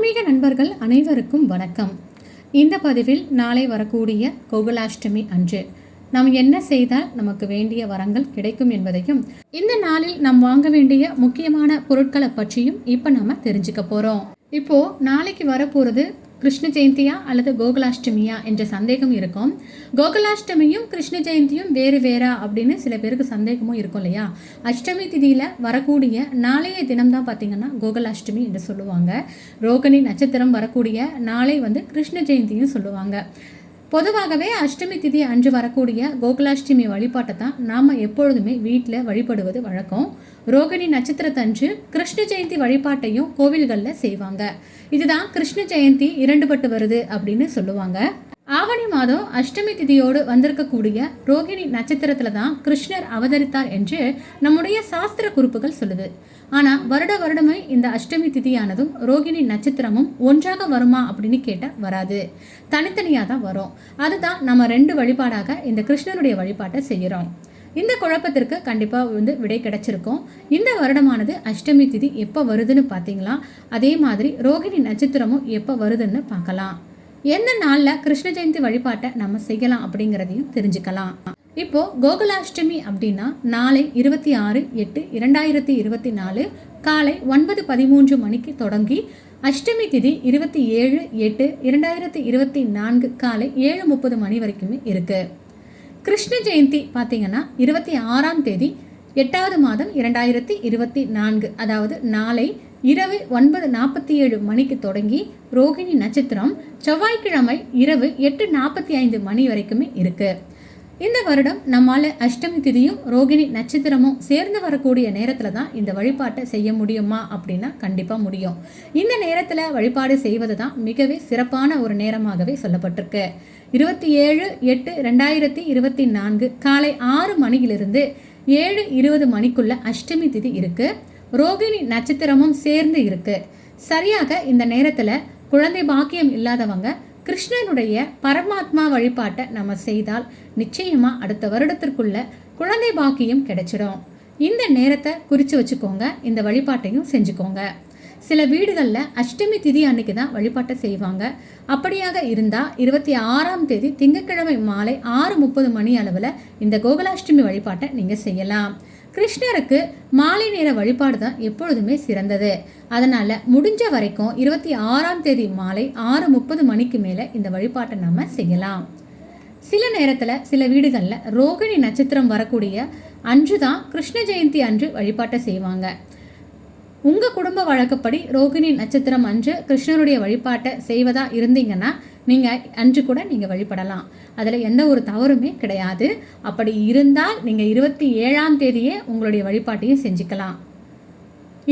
ஆன்மீக நண்பர்கள் அனைவருக்கும் வணக்கம். இந்த பதிவில் நாளை வரக்கூடிய கோகுலாஷ்டமி அன்று நாம் என்ன செய்தால் நமக்கு வேண்டிய வரங்கள் கிடைக்கும் என்பதையும் இந்த நாளில் நாம் வாங்க வேண்டிய முக்கியமான பொருட்களை பற்றியும் இப்போ நம்ம தெரிஞ்சுக்க போகிறோம் இப்போ நாளைக்கு வரப்போகிறது கிருஷ்ண ஜெயந்தியா அல்லது கோகுலாஷ்டமியா என்ற சந்தேகம் இருக்கும். கோகுலாஷ்டமியும் கிருஷ்ண ஜெயந்தியும் வேறு வேறா அப்படின்னு சில பேருக்கு சந்தேகமும் இருக்கும் இல்லையா? அஷ்டமி திதியில் வரக்கூடிய நாளைய தினம் தான் பார்த்தீங்கன்னா கோகுலாஷ்டமி என்று சொல்லுவாங்க. ரோகிணி நட்சத்திரம் வரக்கூடிய நாளை வந்து கிருஷ்ண ஜெயந்தியும் சொல்லுவாங்க. பொதுவாகவே அஷ்டமி திதி அன்று வரக்கூடிய கோகுலாஷ்டமி வழிபாட்டை தான் நாம் எப்பொழுதுமே வீட்டில் வழிபடுவது வழக்கம். ரோகிணி நட்சத்திரத்தன்று கிருஷ்ண ஜெயந்தி வழிபாட்டையும் கோவில்களில் செய்வாங்க. இதுதான் கிருஷ்ண ஜெயந்தி இரண்டுபட்டு வருது அப்படின்னு சொல்லுவாங்க. ஆவணி மாதம் அஷ்டமி திதியோடு வந்திருக்கக்கூடிய ரோகிணி நட்சத்திரத்தில் தான் கிருஷ்ணர் அவதரித்தார் என்று நம்முடைய சாஸ்திர குறிப்புகள் சொல்லுது. ஆனால் வருட வருடமே இந்த அஷ்டமி திதியானதும் ரோகிணி நட்சத்திரமும் ஒன்றாக வருமா அப்படின்னு கேட்டால் வராது. தனித்தனியாக தான் வரும். அதுதான் நம்ம ரெண்டு வழிபாடாக இந்த கிருஷ்ணருடைய வழிபாட்டை செய்கிறோம் இந்த குழப்பத்திற்கு கண்டிப்பாக வந்து விடை கிடைச்சிருக்கும். இந்த வருடமானது அஷ்டமி திதி எப்போ வருதுன்னு பார்த்தீங்களா அதே மாதிரி ரோகிணி நட்சத்திரமும் எப்போ வருதுன்னு பார்க்கலாம். எந்த நாளில் கிருஷ்ண ஜெயந்தி வழிபாட்டை நம்ம செய்யலாம் அப்படிங்கிறதையும் தெரிஞ்சுக்கலாம். இப்போ கோகுலாஷ்டமி அப்படின்னா நாளை இருபத்தி ஆறு எட்டு இரண்டாயிரத்தி இருபத்தி நாலு காலை ஒன்பது பதிமூன்று மணிக்கு தொடங்கி அஷ்டமி திதி இருபத்தி ஏழு எட்டு இரண்டாயிரத்தி இருபத்தி நான்கு காலை ஏழு முப்பது மணி வரைக்குமே இருக்குது கிருஷ்ண ஜெயந்தி பார்த்தீங்கன்னா இருபத்தி ஆறாம் தேதி எட்டாவது மாதம் இரண்டாயிரத்தி இருபத்தி நான்கு அதாவது நாளை இரவு ஒன்பது நாற்பத்தி ஏழு மணிக்கு தொடங்கி ரோகிணி நட்சத்திரம் செவ்வாய்க்கிழமை இரவு எட்டு நாற்பத்தி ஐந்து மணி வரைக்குமே இருக்குது இந்த வருடம் நம்மால் அஷ்டமி திதியும் ரோகிணி நட்சத்திரமும் சேர்ந்து வரக்கூடிய நேரத்தில் தான் இந்த வழிபாட்டை செய்ய முடியுமா அப்படின்னா கண்டிப்பாக முடியும். இந்த நேரத்தில் வழிபாடு செய்வது தான் மிகவே சிறப்பான ஒரு நேரமாகவே சொல்லப்பட்டிருக்கு. இருபத்தி ஏழு எட்டு ரெண்டாயிரத்தி இருபத்தி நான்கு காலை ஆறு மணியிலிருந்து ஏழு இருபது மணிக்குள்ள அஷ்டமி திதி இருக்குது ரோகிணி நட்சத்திரமும் சேர்ந்து இருக்கு. சரியாக இந்த நேரத்தில் குழந்தை பாக்கியம் இல்லாதவங்க கிருஷ்ணனுடைய பரமாத்மா வழிபாட்டை நம்ம செய்தால் நிச்சயமாக அடுத்த வருடத்திற்குள்ள குழந்தை பாக்கியம் கிடைச்சிடும். இந்த நேரத்தை குறித்து வச்சுக்கோங்க. இந்த வழிபாட்டையும் செஞ்சுக்கோங்க. சில வீடுகளில் அஷ்டமி திதி அன்னைக்கு தான் வழிபாட்டை செய்வாங்க. அப்படியாக இருந்தால் இருபத்தி ஆறாம் தேதி திங்கட்கிழமை மாலை ஆறு முப்பது மணி அளவில் இந்த கோகுலாஷ்டமி வழிபாட்டை நீங்கள் செய்யலாம். கிருஷ்ணருக்கு மாலை நேர வழிபாடு தான் எப்பொழுதுமே சிறந்தது. அதனால் முடிஞ்ச வரைக்கும் இருபத்தி ஆறாம் தேதி மாலை ஆறு முப்பது மணிக்கு மேலே இந்த வழிபாட்டை நம்ம செய்யலாம். சில நேரத்தில் சில வீடுகளில் ரோகிணி நட்சத்திரம் வரக்கூடிய அன்று தான் கிருஷ்ண ஜெயந்தி அன்று வழிபாட்டை செய்வாங்க. உங்கள் குடும்ப வழக்கப்படி ரோகிணி நட்சத்திரம் அன்று கிருஷ்ணருடைய வழிபாட்டை செய்வதாக இருந்தீங்கன்னா நீங்கள் அன்று கூட நீங்கள் வழிபடலாம். அதில் எந்த ஒரு தவறுமே கிடையாது. அப்படி இருந்தால் நீங்கள் இருபத்தி ஏழாம் தேதியே உங்களுடைய வழிபாட்டையும் செஞ்சுக்கலாம்.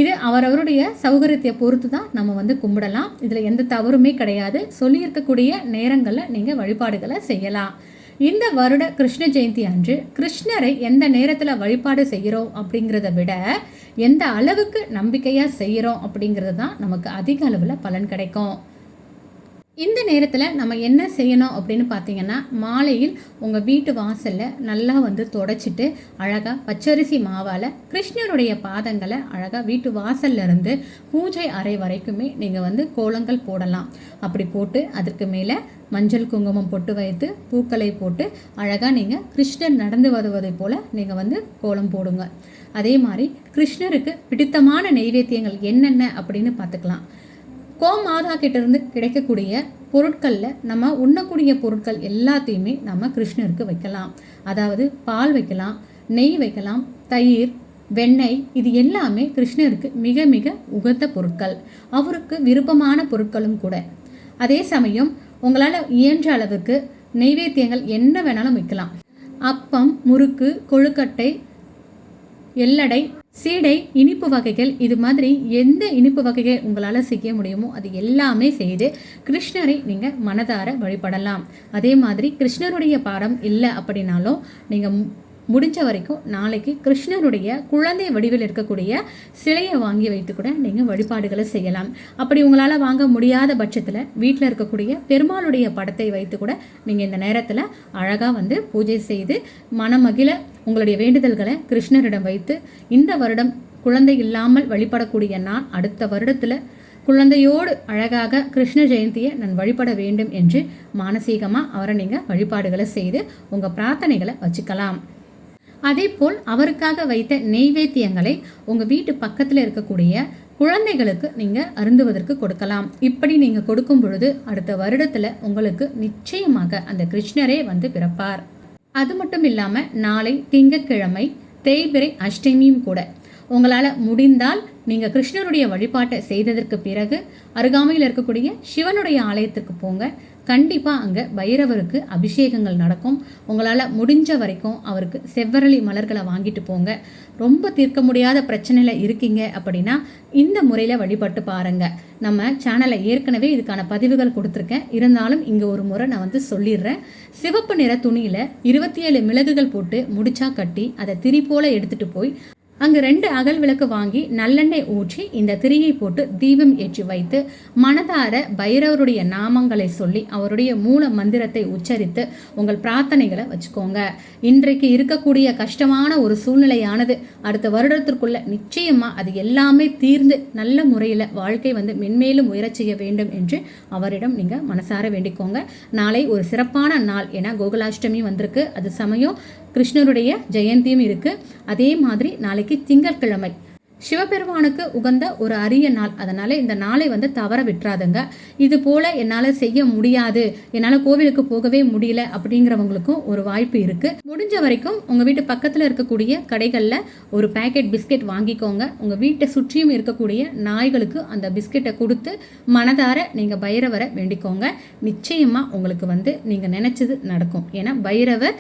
இது அவரவருடைய சௌகரியத்தை பொறுத்து தான் நம்ம வந்து கும்பிடலாம். இதில் எந்த தவறுமே கிடையாது. சொல்லியிருக்கக்கூடிய நேரங்களில் நீங்கள் வழிபாடுகளை செய்யலாம். இந்த வருட கிருஷ்ண ஜெயந்தி அன்று கிருஷ்ணரை எந்த நேரத்தில் வழிபாடு செய்கிறோம் அப்படிங்கிறத விட எந்த அளவுக்கு நம்பிக்கையாக செய்கிறோம் அப்படிங்கிறது தான் நமக்கு அதிக அளவில் பலன் கிடைக்கும். இந்த நேரத்தில் நம்ம என்ன செய்யணும் அப்படின்னு பார்த்தீங்கன்னா மாலையில் உங்கள் வீட்டு வாசலில் நல்லா வந்து தொடச்சிட்டு அழகாக பச்சரிசி மாவால் கிருஷ்ணருடைய பாதங்களை அழகாக வீட்டு வாசல்ல இருந்து பூஜை அறை வரைக்குமே நீங்கள் வந்து கோலங்கள் போடலாம். அப்படி போட்டு அதற்கு மேலே மஞ்சள் குங்குமம் பொட்டு வைத்து பூக்களை போட்டு அழகாக நீங்கள் கிருஷ்ணர் நடந்து வருவதை போல் நீங்கள் வந்து கோலம் போடுங்க. அதே மாதிரி கிருஷ்ணருக்கு பிடித்தமான நெய்வேத்தியங்கள் என்னென்ன அப்படின்னு பார்த்துக்கலாம் கோமாதா கிட்டேருந்து கிடைக்கக்கூடிய பொருட்களில் நம்ம உண்ணக்கூடிய பொருட்கள் எல்லாத்தையுமே நம்ம கிருஷ்ணருக்கு வைக்கலாம். அதாவது பால் வைக்கலாம் நெய் வைக்கலாம் தயிர் வெண்ணெய் இது எல்லாமே கிருஷ்ணருக்கு மிக மிக உகந்த பொருட்கள். அவருக்கு விருப்பமான பொருட்களும் கூட. அதே சமயம் உங்களால் இயன்ற அளவுக்கு நெய்வேத்தியங்கள் என்ன வேணாலும் வைக்கலாம். அப்பம் முறுக்கு கொழுக்கட்டை எல்லடை சீடை இனிப்பு வகைகள் இது மாதிரி எந்த இனிப்பு வகைகள் உங்களால் செய்ய முடியுமோ அது எல்லாமே செய்து கிருஷ்ணரை நீங்கள் மனதார வழிபடலாம். அதே மாதிரி கிருஷ்ணருடைய பாடம் இல்லை அப்படின்னாலும் நீங்கள் முடிஞ்ச வரைக்கும் நாளைக்கு கிருஷ்ணருடைய குழந்தை வடிவில் இருக்கக்கூடிய சிலையை வாங்கி வைத்து கூட நீங்கள் வழிபாடுகளை செய்யலாம். அப்படி உங்களால் வாங்க முடியாத பட்சத்தில் வீட்டில் இருக்கக்கூடிய பெருமாளுடைய படத்தை வைத்து கூட நீங்கள் இந்த நேரத்தில் அழகாக வந்து பூஜை செய்து மனமகிழ உங்களுடைய வேண்டுதல்களை கிருஷ்ணரிடம் வைத்து இந்த வருடம் குழந்தை இல்லாமல் வழிபடக்கூடிய நான் அடுத்த வருடத்தில் குழந்தையோடு அழகாக கிருஷ்ண ஜெயந்தியை நான் வழிபட வேண்டும் என்று மானசீகமாக அவரை நீங்கள் வழிபாடுகளை செய்து உங்கள் பிரார்த்தனைகளை வச்சுக்கலாம். அதே போல் அவருக்காக வைத்த நெய்வேத்தியங்களை உங்கள் வீட்டு பக்கத்தில் இருக்கக்கூடிய குழந்தைகளுக்கு நீங்கள் அருந்துவதற்கு கொடுக்கலாம். இப்படி நீங்கள் கொடுக்கும் பொழுது அடுத்த வருடத்தில் உங்களுக்கு நிச்சயமாக அந்த கிருஷ்ணரே வந்து பிறப்பார். அது மட்டும் இல்லாமல் நாளை திங்கட்கிழமை தேய்பிரை அஷ்டமியும் கூட உங்களால் முடிந்தால் நீங்கள் கிருஷ்ணருடைய வழிபாட்டை செய்ததற்கு பிறகு அருகாமையில் இருக்கக்கூடிய சிவனுடைய ஆலயத்திற்கு போங்க. கண்டிப்பாக அங்கே பைரவருக்கு அபிஷேகங்கள் நடக்கும். உங்களால் முடிஞ்ச வரைக்கும் அவருக்கு செவ்வரளி மலர்களை வாங்கிட்டு போங்க. ரொம்ப தீர்க்க முடியாத பிரச்சனையில் இருக்கீங்க அப்படின்னா இந்த முறையில் வழிபட்டு பாருங்கள் நம்ம சேனலை ஏற்கனவே இதுக்கான பதிவுகள் கொடுத்துருக்கேன். இருந்தாலும் இங்கே ஒரு முறை நான் வந்து சொல்லிடுறேன். சிவப்பு நிற துணியில் இருபத்தி ஏழு மிளகுகள் போட்டு முடிச்சா கட்டி அதை திரி போல எடுத்துகிட்டு போய் அங்கு ரெண்டு அகல் விளக்கு வாங்கி நல்லெண்ணெய் ஊற்றி இந்த திரியை போட்டு தீபம் ஏற்றி வைத்து மனதார பைரவருடைய நாமங்களை சொல்லி அவருடைய மூல மந்திரத்தை உச்சரித்து உங்கள் பிரார்த்தனைகளை வச்சுக்கோங்க. இன்றைக்கு இருக்கக்கூடிய கஷ்டமான ஒரு சூழ்நிலையானது அடுத்த வருடத்திற்குள்ள நிச்சயமா அது எல்லாமே தீர்ந்து நல்ல முறையில் வாழ்க்கை வந்து மென்மேலும் உயரச் செய்ய வேண்டும் என்று அவரிடம் நீங்கள் மனசார வேண்டிக்கோங்க. நாளை ஒரு சிறப்பான நாள். ஏன்னா கோகுலாஷ்டமி வந்திருக்கு. அது சமயம் கிருஷ்ணருடைய ஜெயந்தியும் இருக்குது அதே மாதிரி நாளைக்கு திங்கட்கிழமை சிவபெருமானுக்கு உகந்த ஒரு அரிய நாள். அதனால் இந்த நாளை வந்து தவற விட்டுறாதுங்க. இது போல் என்னால் செய்ய முடியாது. என்னால் கோவிலுக்கு போகவே முடியல அப்படிங்கிறவங்களுக்கும் ஒரு வாய்ப்பு இருக்குது முடிஞ்ச வரைக்கும் உங்கள் வீட்டு பக்கத்தில் இருக்கக்கூடிய கடைகளில் ஒரு பேக்கெட் பிஸ்கெட் வாங்கிக்கோங்க. உங்கள் வீட்டை சுற்றியும் இருக்கக்கூடிய நாய்களுக்கு அந்த பிஸ்கெட்டை கொடுத்து மனதார நீங்கள் பைரவரை வேண்டிக்கோங்க. நிச்சயமாக உங்களுக்கு வந்து நீங்கள் நினச்சது நடக்கும். ஏன்னா பைரவர்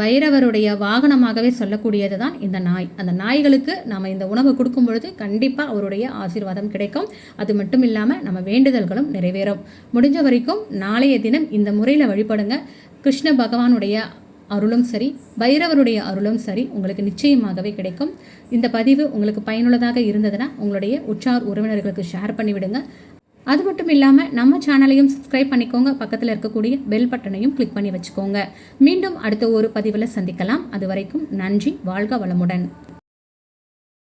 பைரவருடைய வாகனமாகவே சொல்லக்கூடியது தான் இந்த நாய். அந்த நாய்களுக்கு நம்ம இந்த உணவு கொடுக்கும் பொழுது கண்டிப்பாக அவருடைய ஆசீர்வாதம் கிடைக்கும். அது மட்டும் இல்லாமல் நம்ம வேண்டுதல்களும் நிறைவேறும். முடிஞ்ச வரைக்கும் நாளைய தினம் இந்த முறையில் வழிபடுங்க. கிருஷ்ண பகவானுடைய அருளும் சரி பைரவருடைய அருளும் சரி உங்களுக்கு நிச்சயமாகவே கிடைக்கும். இந்த பதிவு உங்களுக்கு பயனுள்ளதாக இருந்ததுன்னா உங்களுடைய உற்றார் உறவினர்களுக்கு ஷேர் பண்ணிவிடுங்க. அது மட்டும் இல்லாமல் நம்ம சேனலையும் சப்ஸ்கிரைப் பண்ணிக்கோங்க. பக்கத்தில் இருக்கக்கூடிய பெல் பட்டனையும் கிளிக் பண்ணி வச்சுக்கோங்க. மீண்டும் அடுத்த ஒரு பதிவில் சந்திக்கலாம். அது வரைக்கும் நன்றி வாழ்க வளமுடன்.